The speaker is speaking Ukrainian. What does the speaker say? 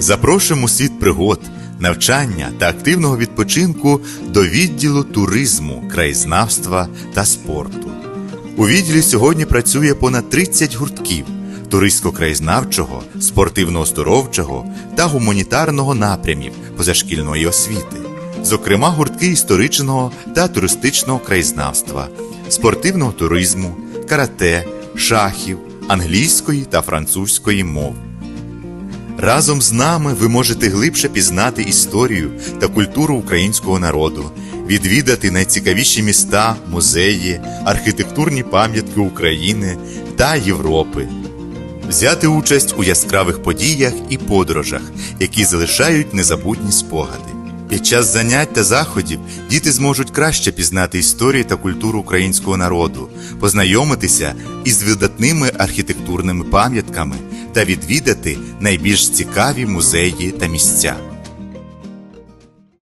Запрошуємо світ пригод, навчання та активного відпочинку до відділу туризму, краєзнавства та спорту. У відділі сьогодні працює понад 30 гуртків туристсько-краєзнавчого, спортивно-оздоровчого та гуманітарного напрямів позашкільної освіти, зокрема гуртки історичного та туристичного краєзнавства, спортивного туризму, карате, шахів, англійської та французької мов. Разом з нами ви можете глибше пізнати історію та культуру українського народу, відвідати найцікавіші міста, музеї, архітектурні пам'ятки України та Європи, взяти участь у яскравих подіях і подорожах, які залишають незабутні спогади. Під час занять та заходів діти зможуть краще пізнати історію та культуру українського народу, познайомитися із видатними архітектурними пам'ятками та відвідати найбільш цікаві музеї та місця.